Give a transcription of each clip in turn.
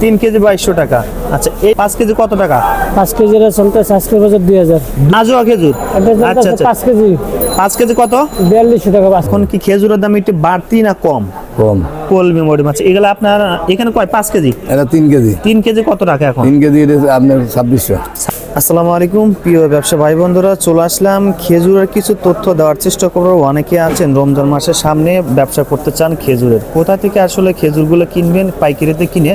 তিন কেজি বাইশশো টাকা। আচ্ছা এই পাঁচ কেজি কত টাকা? পাঁচ কেজির চলতেছে আজকে বাজার দুই হাজার। নাজুয়া খেজুর আচ্ছা আচ্ছা। পাঁচ কেজি। পাঁচ কেজি কত? বিয়াল্লিশশো টাকা পাঁচ এখন কি খেজুরের দাম একটু বাড়তি না কম? কম। কলমি মরি মাছ এগুলো আপনার এখানে কয় পাঁচ কেজি? এটা তিন কেজি। তিন কেজি কত টাকা এখন? তিন কেজি আপনার ছাব্বিশশো। আসসালামু আলাইকুম, প্রিয় ব্যবসা ভাই বন্ধুরা চলে আসলাম খেজুরের কিছু তথ্য দেওয়ার চেষ্টা করব। অনেকে আছেন রমজান মাসের সামনে ব্যবসা করতে চান খেজুরের। কোথা থেকে আসলে খেজুরগুলো কিনবেন, পাইকারিতে কিনে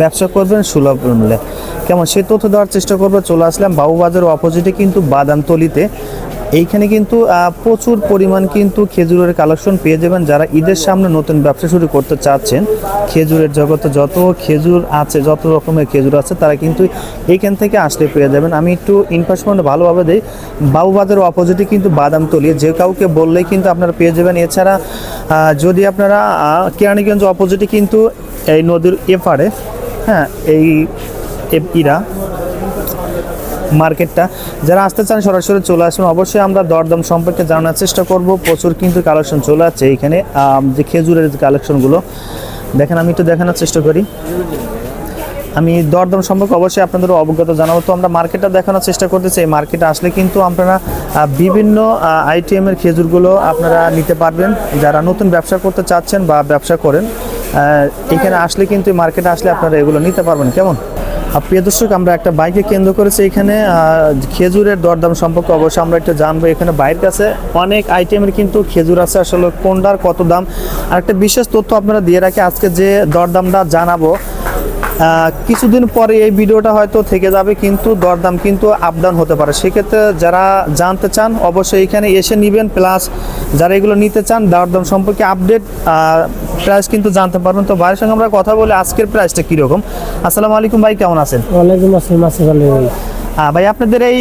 ব্যবসা করবেন সুলভ মূল্যে? কেমন? সে তথ্য দেওয়ার চেষ্টা করব। চলে আসলাম বাবুবাজারের অপোজিটে কিন্তু বাদামতলিতে। এইখানে কিন্তু প্রচুর পরিমাণ কিন্তু খেজুরের কালেকশন পেয়ে যাবেন যারা ঈদের সামনে নতুন ব্যবসা শুরু করতে চাচ্ছেন। খেজুরের জগতে যত খেজুর আছে, যত রকমের খেজুর আছে, তারা কিন্তু এইখান থেকে আসলে পেয়ে যাবেন। আমি একটু ইনফরমেশন ভালোভাবে দিই বাবুবাজারের অপোজিটে কিন্তু বাদাম বাদামতলি যে কাউকে বললেই কিন্তু আপনারা পেয়ে যাবেন। এছাড়া যদি আপনারা কেরানীগঞ্জ অপোজিটে কিন্তু এই নদীর এপারে হ্যাঁ এই ইরা মার্কেটটা। যারা আসতে চান সরাসরি চলে আসুন। অবশ্যই আমরা দরদাম সম্পর্কে জানার চেষ্টা করব। প্রচুর কিন্তু কালেকশন চলে আছে এইখানে। যে খেজুরের যে কালেকশনগুলো, দেখেন আমি একটু দেখানোর চেষ্টা করি। আমি দরদাম সম্পর্কে অবশ্যই আপনাদের অবগত জানাব। তো আমরা মার্কেটটা দেখানোর চেষ্টা করতেছি। এই মার্কেটে আসলে কিন্তু আপনারা বিভিন্ন আইটিএমের খেজুরগুলো আপনারা নিতে পারবেন। যারা নতুন ব্যবসা করতে চাচ্ছেন বা ব্যবসা করেন এখানে আসলে কিন্তু মার্কেটে আসলে আপনারা এগুলো নিতে পারবেন। কেমন? প্রিয় দর্শক, আমরা একটা বাইকে কেন্দ্র করেছি এখানে। খেজুরের দরদাম সম্পর্কে অবশ্যই আমরা একটু জানব এখানে বাইরের কাছে। অনেক আইটেমের কিন্তু খেজুর আছে, আসলে কোনটার কত দাম? আর একটা বিশেষ তথ্য আপনারা দিয়ে রাখি, আজকে যে দরদামটা জানাব কিছুদিন পরে এই ভিডিওটা হয়তো থেকে যাবে, কিন্তু দরদাম কিন্তু আপডাউন হতে পারে। সেক্ষেত্রে যারা জানতে চান, অবশ্যই এখানে এসে নেবেন প্লাস যারা এগুলো নিতে চান, দরদাম সম্পর্কে আপডেট প্রাইস কিন্তু জানতে পারবেন। তো ভাইয়ের সঙ্গে আমরা কথা বলে, আজকের প্রাইসটা কীরকম? আসসালামু আলাইকুম ভাই, কেমন আছেন? ওয়ালাইকুম আসসালাম আসসালাম ভাই। ভাই আপনাদের এই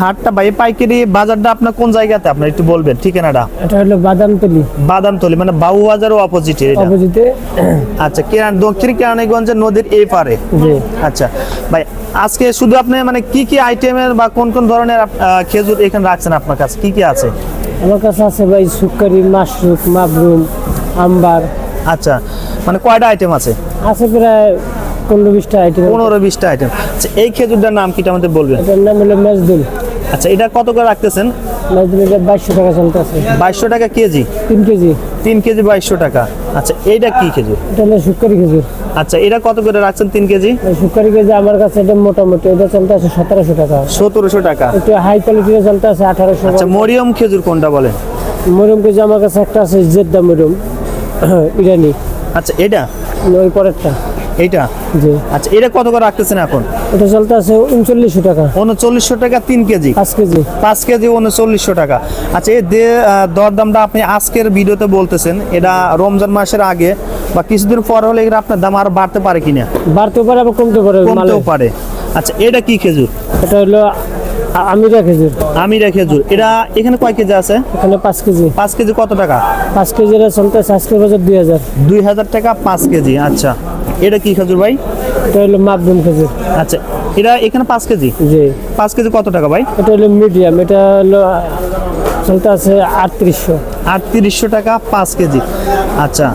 হাটটা ভাই পাইকারি বাজারটা আপনার কোন জায়গাতে? আপনার একটু বলবেন ঠিকানাটা? এটা হলো বাদামতলি। বাদামতলি মানে বাবু বাজারও অপোজিটে অপোজিটে আচ্ছা কেরান দক্ষিণ কেরানীগঞ্জের নদীর এই পারে? জি। আচ্ছা ভাই আজকে শুধু আপনি মানে কি কি আইটেমের বা কোন কোন ধরনের খেজুর এখানে রাখছেন আপনার কাছে? কি কি আছে? আমার কাছে আছে ভাই সুকারি মাশরুক মাবরুম আম্বার। আচ্ছা মানে কয়টা আইটেম আছে? আছে প্রায় পনেরো বিশটা আইটেম পনেরো বিশটা আইটেম আচ্ছা এই খেজুরটার নাম কিটা আমাদের বলবেন? এটার নাম হলো মেজদুল। আচ্ছা এটা কত করে রাখতেছেন? বাইশশো টাকা চলতেছে বাইশশো টাকা কেজি? তিন কেজি। তিন কেজি বাইশশো টাকা। আচ্ছা এইটা কি খেজুর? এটা হলো সুকারি খেজুর। আচ্ছা এটা কত করে রাখছেন তিন কেজি? সুকারি কেজি আমার কাছে এটা মোটামুটি এটা চলতে আছে সতেরোশো টাকা। সতেরোশো টাকা। একটু হাই কোয়ালিটির চলতে আছে আঠারোশো। আচ্ছা মরিয়ম খেজুর কোনটা বলেন? মরুম কেজি আমার কাছে একটা আছে জেদ্দা মরুম ইরানি। আচ্ছা এটা? ওই পরেরটা। এইটা? জি। আচ্ছা এটা কত করে রাখতেছেন এখন? এটা চলতে আছে উনচল্লিশশো টাকা। উনচল্লিশশো টাকা তিন কেজি? পাঁচ কেজি। পাঁচ কেজি উনচল্লিশশো টাকা। আচ্ছা এই দরদামটা আপনি আজকের ভিডিওতে বলতেছেন। এটা রমজান মাসের আগে বা কিছুদিন পর হলে এগুলো আপনার দাম আরও বাড়তে পারে কিনা? বাড়তেও পারে আবার কমতে পারে কমতেও পারে। আচ্ছা এটা কি খেজুর? এটা হলো আমিরা খেজুর। আমিরা খেজুর। এটা এখানে কয় কেজি আছে? এখানে পাঁচ কেজি। পাঁচ কেজি কত টাকা? পাঁচ কেজির চলতে আছে আজকের বাজার দুই হাজার। দুই হাজার টাকা পাঁচ কেজি আচ্ছা। এটা কি খেজুর ভাই? এটা হলো মাবরুম খেজুর। আচ্ছা এটা এখানে পাঁচ কেজি? জি। পাঁচ কেজি কত টাকা ভাই? এটা হলো মিডিয়াম এটা হলো চলতে আছে আটত্রিশশো। আটত্রিশশো টাকা পাঁচ কেজি। আচ্ছা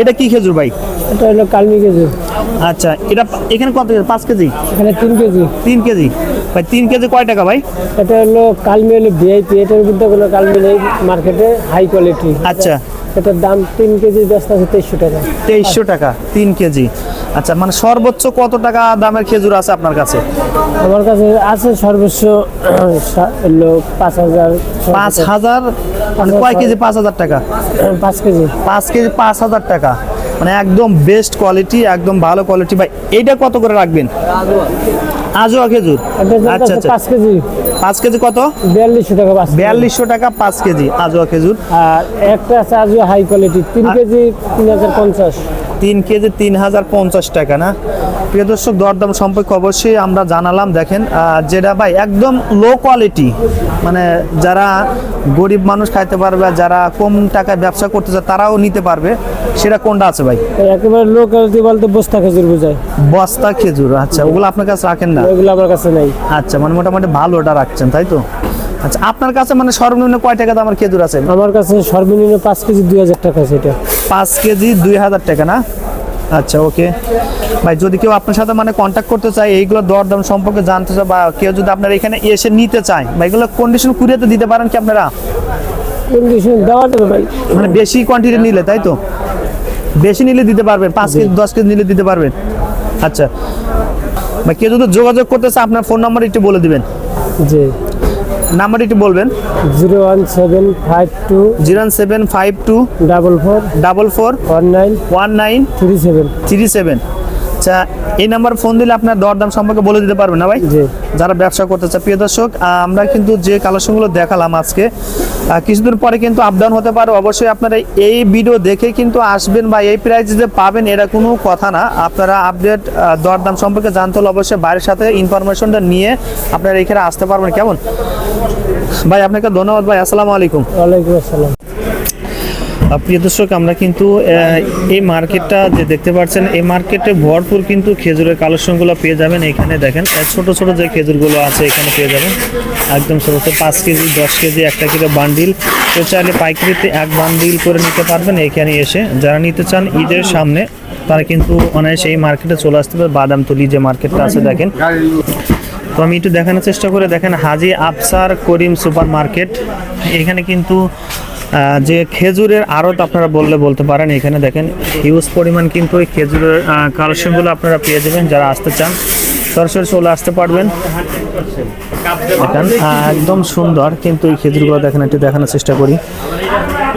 এটা কি খেজুর ভাই? এটা হলো কালমি খেজুর। আচ্ছা এটা এখানে কত কেজি? পাঁচ কেজি? এখানে তিন কেজি। তিন কেজি। ভাই তিন কেজি কয় টাকা ভাই? এটা হলো কালমি হলো ভিআইপি এটার মধ্যে কোনো কালমি নেই মার্কেটে হাই কোয়ালিটি আচ্ছা। এটার দাম তিন কেজি ব্যস্ত আছে তেইশশো টাকা। তেইশশো টাকা তিন কেজি। আচ্ছা মানে সর্বোচ্চ কত টাকা দামের খেজুর আছে আপনার কাছে? আমার কাছে আছে সর্বোচ্চ হলো পাঁচ হাজার পাঁচ হাজার মানে কয় কেজি পাঁচ হাজার টাকা? পাঁচ কেজি। পাঁচ কেজি পাঁচ হাজার টাকা। মানে একদম বেস্ট কোয়ালিটি একদম ভালো কোয়ালিটি ভাই এইটা কত করে রাখবেন? আজোয়া খেজুর? আচ্ছা আচ্ছা। পাঁচ কেজি। পাঁচ কেজি কত? বিয়াল্লিশশো টাকা পাঁচ বিয়াল্লিশশো টাকা পাঁচ কেজি আজোয়া খেজুর। আর একটা আছে আজও হাই কোয়ালিটি তিন কেজি তিন হাজার পঞ্চাশ। তিন কেজি তিন হাজার পঞ্চাশ টাকা না? প্রিয় দর্শক দরদাম সম্পর্কে অবশ্যই আমরা জানালাম। দেখেন যেটা ভাই একদম লো কোয়ালিটি মানে যারা গরিব মানুষ খাইতে পারবে যারা কম টাকায় ব্যবসা করতে চায় তারাও নিতে পারবে। সেটা কোনটা আছে ভাই? একেবারে লো কোয়ালিটি বলতে বস্তা খেজুর বোঝায়। বস্তা খেজুর আচ্ছা। ওগুলো আপনার কাছে রাখেন না? ওগুলো আমার কাছে নেই। আচ্ছা মানে মোটামুটি ভালো ওটা রাখছেন তাই তো? আচ্ছা আপনার কাছে মানে সর্বনিম্ন কয় টাকা দামের খেজুর আছে? আমার কাছে সর্বনিম্ন পাঁচ কেজি দুই হাজার টাকা সেটা পাঁচ কেজি দুই হাজার টাকা না? আচ্ছা ওকে। ভাই যদি কেউ আপনার সাথে মানে কন্ট্যাক্ট করতে চায় এইগুলো দরদাম সম্পর্কে জানতে চায় বা কেউ যদি আপনার এখানে এসে নিতে চায় বা এগুলো কন্ডিশন কুরিয়াতে দিতে পারেন কি আপনারা? কন্ডিশন দেওয়া যাবে ভাই। মানে বেশি কোয়ান্টিটি নিলে তাই তো? বেশি নিলে দিতে পারবেন পাঁচ কেজি দশ কেজি নিলে দিতে পারবেন। আচ্ছা। বা কেউ যদি যোগাযোগ করতে চায় আপনার ফোন নাম্বার একটু বলে দিবেন। জি। নাম্বার একটু বলবেন। Zero one seven five two zero one seven five two double four double four one nine one nine three seven. Three seven. আচ্ছা এই নাম্বার ফোন দিলে আপনার দরদাম সম্পর্কে বলে দিতে পারবেন না ভাই? যারা ব্যবসা করতে চায় প্রিয় দর্শক আমরা কিন্তু যে কালেকশনগুলো দেখালাম আজকে কিছুদিন পরে কিন্তু আপ ডাউন হতে পারে। অবশ্যই আপনারা এই ভিডিও দেখে কিন্তু আসবেন বা এই প্রাইসে যে পাবেন এটা কোনো কথা না। আপনারা আপডেট দরদাম সম্পর্কে জানতে হলে অবশ্যই বাইরের সাথে ইনফরমেশনটা নিয়ে আপনারা এখানে আসতে পারবেন। কেমন? ভাই আপনাকে ধন্যবাদ ভাই। আসসালামু আলাইকুম। ওয়ালাইকুম আসসালাম। প্রিয় দর্শক, আমরা কিন্তু এই মার্কেটটা যে দেখতে পাচ্ছেন, এই মার্কেটে ভরপুর কিন্তু খেজুরের কালেকশনগুলো পেয়ে যাবেন এখানে দেখেন ছোট ছোট যে খেজুরগুলো আছে এখানে পেয়ে যাবেন, একদম ছোট ছোট, পাঁচ কেজি, দশ কেজি, একটা কিলো বান্ডিল। কেউ চাইলে পাইকারিতে এক বান্ডিল করে নিতে পারবেন এখানে এসে। যারা নিতে চান, ঈদের সামনে তারা কিন্তু অনায়াসে এই মার্কেটে চলে আসতে পারে বাদামতলি যে মার্কেটটা আছে, দেখেন। তো আমি একটু দেখানোর চেষ্টা করে দেখেন, হাজি আফসার করিম সুপার মার্কেট এখানে কিন্তু যে খেজুরের আড়ত আপনারা বললে বলতে পারেন, এখানে দেখেন হিউজ পরিমাণ কিন্তু ওই খেজুরের কালেকশনগুলো আপনারা পেয়ে যাবেন যারা আসতে চান। সরাসরি চলে আসতে পারবেন। একদম সুন্দর কিন্তু এই খেজুরগুলো দেখেন, একটু দেখানোর চেষ্টা করি।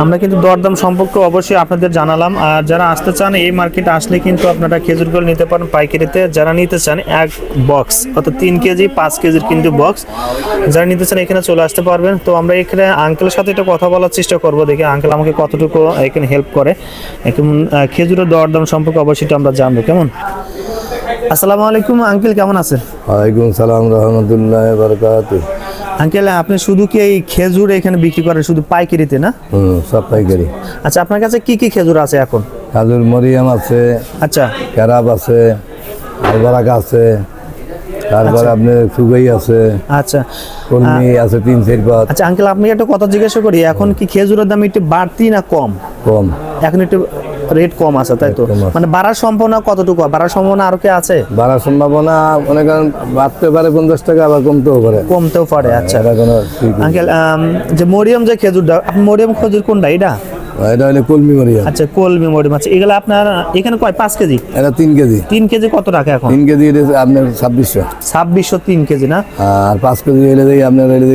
আমরা কিন্তু দরদাম সম্পর্কে অবশ্যই আপনাদের জানালাম। আর যারা আসতে চান, এই মার্কেটে আসলে কিন্তু আপনারা খেজুরগুলো নিতে পারেন পাইকারিতে। যারা নিতে চান, এক বক্স অর্থাৎ তিন কেজি, পাঁচ কেজির কিন্তু বক্স যারা নিতে চান, এখানে চলে আসতে পারবেন। তো আমরা এখানে আঙ্কেলের সাথে একটু কথা বলার চেষ্টা করব, দেখি আঙ্কেল আমাকে কতটুকু এখানে হেল্প করে। এখন খেজুরের দরদাম সম্পর্কে অবশ্যই আমরা জানব। কেমন? আসসালামু আলাইকুম আঙ্কেল কেমন আছেন? ওয়ালাইকুম সালাম, রহমতুল্লাহ বরকাত আঙ্কেল আপনি শুধু কি এই খেজুর এখানে বিক্রি করেন? শুধু পাইকারিতে না? সব পাইকারি। আচ্ছা আপনার কাছে কি কি খেজুর আছে এখন? খেজুর মরিয়াম আছে আচ্ছা। ক্যারাব আছে আলবারাক আছে তারপরে আপনার সুগাই আছে আচ্ছা। কলমি আছে তিন চার পাত। আচ্ছা আঙ্কেল আপনি একটা কথা জিজ্ঞাসা করি এখন কি খেজুরের দাম একটু বাড়তি না কম? কম। এখন একটু রেট কম আছে তাই তো? মানে বাড়ার সম্ভাবনা কতটুকু? বাড়ার সম্ভাবনা আরও কি আছে? বাড়ার সম্ভাবনা মনে করেন বাড়তে পারে পঞ্চাশ টাকা আবার কমতেও পারে। কমতেও পারে আচ্ছা। এটা কোনো আঙ্কেল যে মরিয়ম যে খেজুরটা আপনি মরিয়ম খেজুর কোনটা এটা? এটা হলে কলমি মরিয়াম। আচ্ছা কলমি মরিয়ম আচ্ছা। এগুলো আপনার এখানে কয় পাঁচ কেজি? এটা তিন কেজি। তিন কেজি কত টাকা এখন? তিন কেজি আপনার ছাব্বিশশো। ছাব্বিশশো তিন কেজি না? আর পাঁচ কেজি দিই আপনার এলে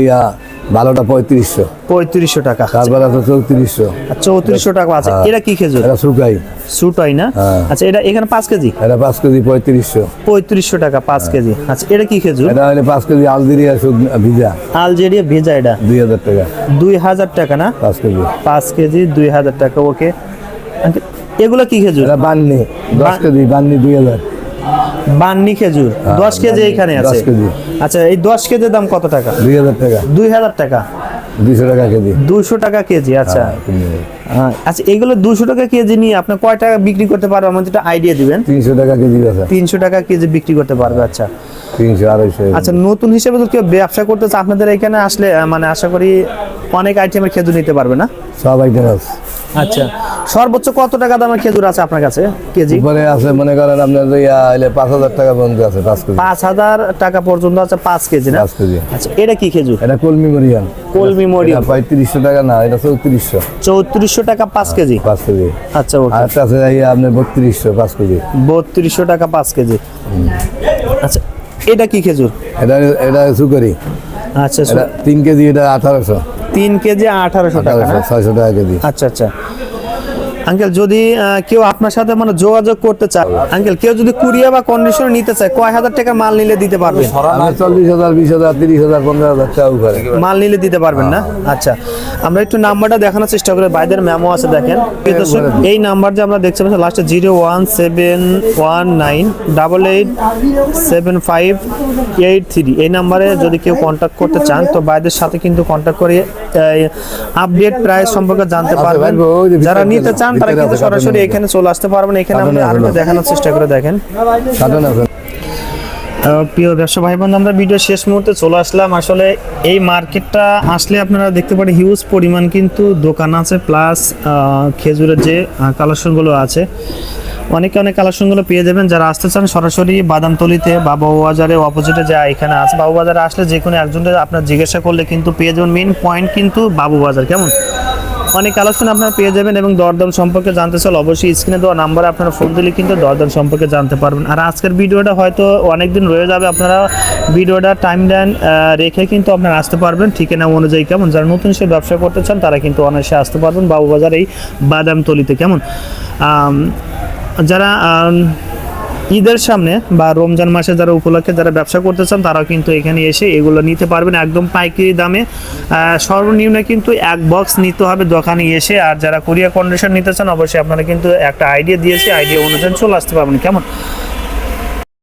বারোটা পঁয়ত্রিশশো। পঁয়ত্রিশশো টাকা। তারপর আছে চৌত্রিশশো। চৌত্রিশশো টাকা আছে। হ্যাঁ। এটা কি খেজুর? এটা শুকাই সুটাই না? হ্যাঁ। আচ্ছা এটা এখানে পাঁচ কেজি? এটা পাঁচ কেজি পঁয়ত্রিশশো। পঁয়ত্রিশশো টাকা পাঁচ কেজি। আচ্ছা এটা কি খেজুর? এটা হলে পাঁচ কেজি আলদিরিয়া শুকনো ভিজা। আলজেরিয়া ভেজা এটা? দুই হাজার টাকা। দুই হাজার টাকা না? পাঁচ কেজি। পাঁচ কেজি দুই হাজার টাকা ওকে। এগুলো কি খেজুর? এটা বান্নি। দশ কেজি বান্নি দুই হাজার। বান্নি খেজুর দশ কেজি এখানে হ্যাঁ, আছে। আচ্ছা এই দশ কেজির দাম কত টাকা? দুই হাজার টাকা। দুই হাজার টাকা। দুইশো টাকা কেজি। দুইশো টাকা কেজি আচ্ছা। হ্যাঁ, আচ্ছা এগুলো দুশো টাকা কেজি নিয়ে আপনি কয় টাকা বিক্রি করতে পারবেন? আমাদের একটা আইডিয়া দিবেন। তিনশো টাকা কেজি তিনশো টাকা কেজি বিক্রি করতে পারবে আচ্ছা। তিনশো আড়াইশো। আচ্ছা নতুন হিসেবে তো কেউ ব্যবসা করতে আপনাদের এখানে আসলে মানে আশা করি অনেক আইটেমের খেজুর নিতে পারবে না? সব আইটেম আছে। আচ্ছা। সর্বোচ্চ কত টাকা দামের খেজুর আছে আপনার কাছে কেজি? উপরে আছে মনে করেন আপনার ইয়া পাঁচ হাজার টাকা পর্যন্ত আছে পাঁচ কেজি। পাঁচ হাজার টাকা পর্যন্ত আছে পাঁচ কেজি না? পাঁচ কেজি। আচ্ছা এটা কি খেজুর? এটা কলমি মরিয়াম কলমি মরিয়ম এটা পঁয়ত্রিশশো টাকা না এটা চৌত্রিশশো। চৌত্রিশশো টাকা পাঁচ কেজি? পাঁচ কেজি। আচ্ছা আর আছে আপনার বত্রিশশো পাঁচ কেজি। বত্রিশশো টাকা পাঁচ কেজি। আচ্ছা এটা কি খেজুর? এটা এটা সুকরি আচ্ছা তিন কেজি এটা আঠারোশো। তিন কেজি আঠারোশো টাকা ছয়শো টাকা কেজি। আচ্ছা আচ্ছা। আঙ্কেল যদি কেউ আপনার সাথে মানে যোগাযোগ করতে চায় আঙ্কেল কেউ যদি কুরিয়া বা কন্ডিশন নিতে চায় কয় হাজার টাকা মাল নিলে দিতে পারবেন? চল্লিশ হাজার বিশ হাজার তিরিশ হাজার পনেরো হাজার টাকা উপরে মাল নিলে দিতে পারবেন না? আচ্ছা আমরা একটু নাম্বারটা দেখানোর চেষ্টা করি। বাইদের মেমো আছে দেখেন। এই নাম্বার যে আমরা দেখতে পাচ্ছি লাস্টে zero one seven one nine double eight seven five eight three. এই নাম্বারে যদি কেউ কন্ট্যাক্ট করতে চান তো বাইদের সাথে কিন্তু কন্ট্যাক্ট করে আপডেট প্রাইস সম্পর্কে জানতে আচ্ছা, পারবেন। যারা নিতে চান তারা কিন্তু সরাসরি এখানে চলে আসতে পারবেন। এখানে আমরা আরেকটু হলো। দেখানোর চেষ্টা করে দেখেন। প্রিয় ব্যবসা ভাই বোন আমরা ভিডিও শেষ মুহূর্তে চলে আসলাম। আসলে এই মার্কেটটা আসলে আপনারা দেখতে পারেন হিউজ পরিমাণ কিন্তু দোকান আছে প্লাস খেজুরের যে কালেকশনগুলো আছে। অনেকে অনেক কালেকশনগুলো পেয়ে যাবেন। যারা আসতে চান সরাসরি বাদামতলিতে বা বাবুবাজারে অপোজিটে যা এখানে আছে। বাবুবাজারে আসলে যে কোনো একজনের আপনার জিজ্ঞাসা করলে কিন্তু পেয়ে যাবেন। মেন পয়েন্ট কিন্তু বাবুবাজার। কেমন? অনেক কালেকশন আপনারা পেয়ে যাবেন এবং দরদাম সম্পর্কে জানতে চাইলে অবশ্যই স্ক্রিনে দেওয়া নাম্বারে আপনারা ফোন দিলে কিন্তু দরদাম সম্পর্কে জানতে পারবেন। আর আজকের ভিডিওটা হয়তো অনেক দিন রয়ে যাবে। আপনারা ভিডিওটা টাইম লাইন রেখে কিন্তু আপনারা আসতে পারবেন। ঠিকানা অনুযায়ী কেমন? যারা নতুন সে ব্যবসা করতে চান, তারা কিন্তু অনায়াসে আসতে পারবেন বাবুবাজার এই বাদামতলিতে। কেমন? যারা ঈদের সামনে বা রমজান মাসে যারা উপলক্ষে যারা ব্যবসা করতে চান, তারাও কিন্তু এখানে এসে এগুলো নিতে পারবেন। একদম পাইকারি দামে সর্বনিম্ন কিন্তু এক বক্স নিতে হবে দোকানে এসে। আর যারা কোরিয়া কন্ডিশন নিতে চান, অবশ্যই আপনারা কিন্তু একটা আইডিয়া দিয়েছি। আইডিয়া অনুযায়ী চলে আসতে পারবেন। কেমন?